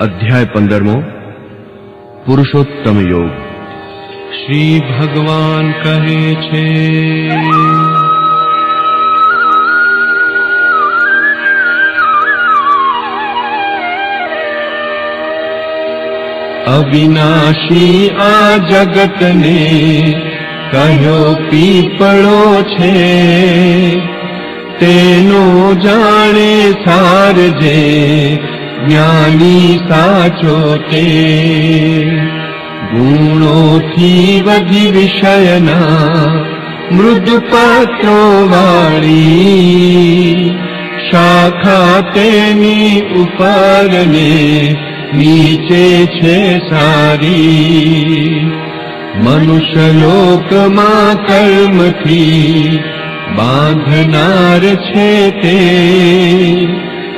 અધ્યાય પંદરમો, પુરુષોત્તમ યોગ. શ્રી ભગવાન કહે છે, અવિનાશી આ જગતને કયો પીપળો છે? તેનો જાણે સારજે જ્ઞાની સાચો તે ગુણોથી વધી વિષયના મૃદુપત્રો વાળી શાખા તેની ઉપરને નીચે છે સારી મનુષ્ય લોકમાં કર્મથી બાંધનાર છે તે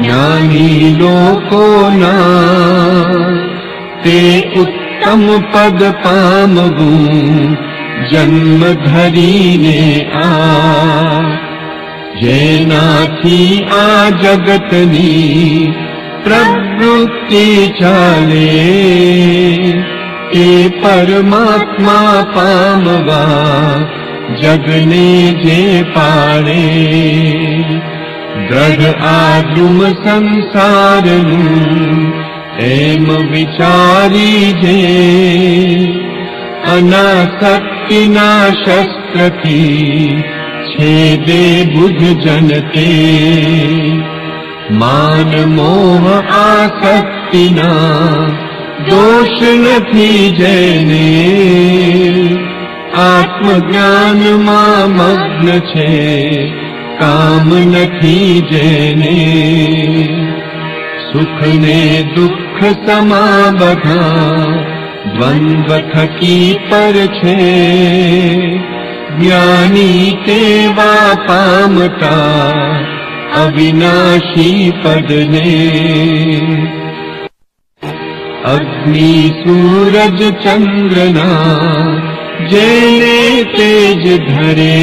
ज्ञानी लोको ज्ञानि ते उत्तम पद पामगु जन्म धरीने आ। जय नाथी आ जगतनी प्रवृत्ति चाले। ते परमात्मा पामवा जगने जे जाडे દ્રઢ આદુમ સંસારનું એમ વિચારી જે અનાસક્તિના શસ્ત્રથી છેદે બુધ જનતે માન મોહ આસક્તિના દોષ નથી જેને આત્મજ્ઞાનમાં મગ્ન છે કામ નથી જેને સુખ ને દુઃખ સમા બધા દ્વંદ્વ થકી પર છે જ્ઞાની તેવા પામતા અવિનાશી પદને અગ્નિ સૂરજ ચંદ્રના જેને તેજ ધરે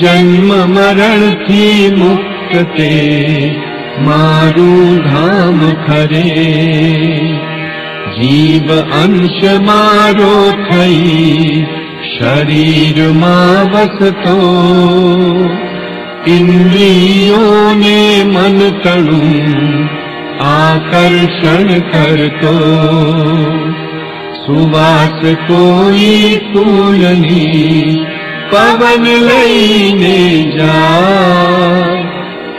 जन्म मरण थी मुक्त ते मारू धाम खरे। जीव अंश मारो थई शरीर मा वसतो ने मन तणु आकर्षण सुवास कोई कुरी पवन लिने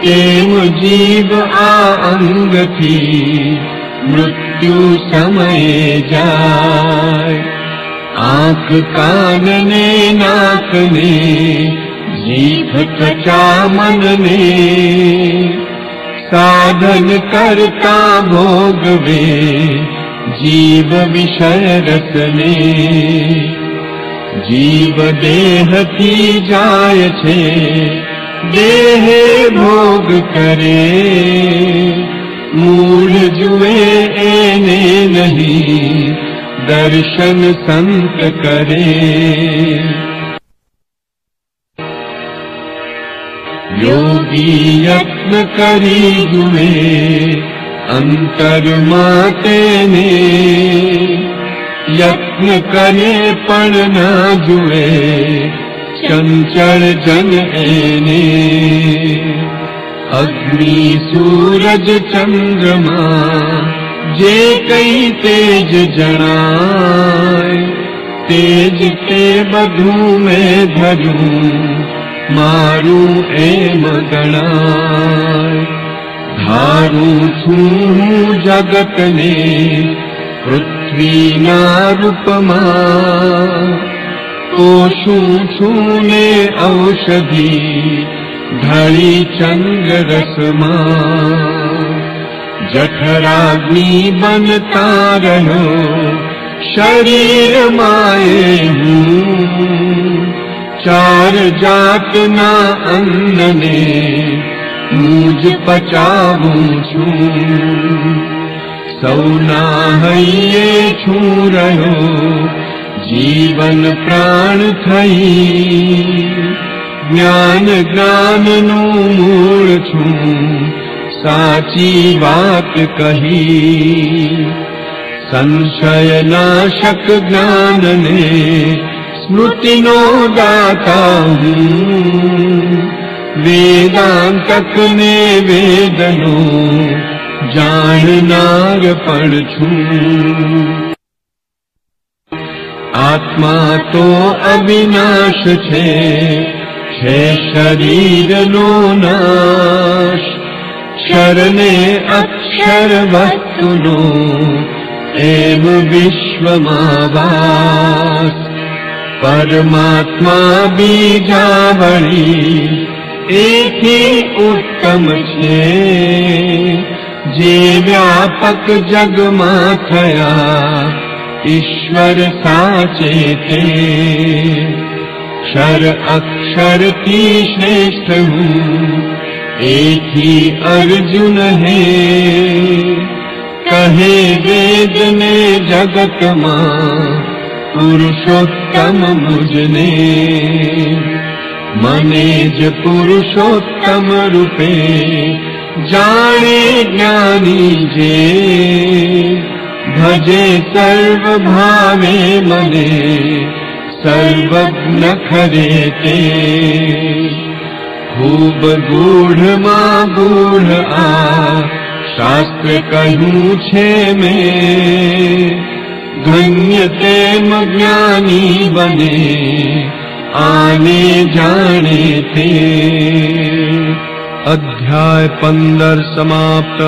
के मुजीब आ अंग थी मृत्यु समय जाय आंख कान ने नाक ने जीभ काने मन ने साधन कर्ता भोगवे जीव विषय विसरतने જીવ દેહથી જાય છે દેહે ભોગ કરે મૂળ જુએ એને નહીં દર્શન સંત કરે યોગી યત્ન કરી જુએ અંતરમાં તેને यत्न करे पण न जुए चंचल जन एने। अग्नि सूरज चंद्रमा जे कई तेज जणाय। तेज के बधु में धरू मारू एम गणाय। धारू छू जगत ने कृत ओने औषधि धरी जठराग्नि जराग्नि बन्तार शरीर माय हार जातना अनने मुज पचाव जीवन प्राण ज्ञान ज्ञान नो मूल छू। साची बात कही संशय नाशक ज्ञान ने स्मृति नो दाता वेदांतक ने वेद જાણનાર પણ છું આત્મા તો અવિનાશ છે છે શરીરનો નાશ ક્ષરને અક્ષર વસ્તુનો એમ વિશ્વમાં વાસ પરમાત્મા બીજા વળી એથી ઉત્તમ છે जे व्यापक जग ईश्वर साचे थे। क्षर अक्षर की श्रेष्ठ एक ही अर्जुन है। कहे वेद ने जगत मा पुरुषोत्तम मुझने। मनेज पुरुषोत्तम रूपे जाने ज्ञानी जे भजे सर्व भावे मने सर्वज्ञ खरे ते खूब गूढ़ मां गूढ़ आ शास्त्र कहूँ छे में। धन्य तेम ज्ञानी बने आने जाने थे अध्याय पन्दर समाप्त।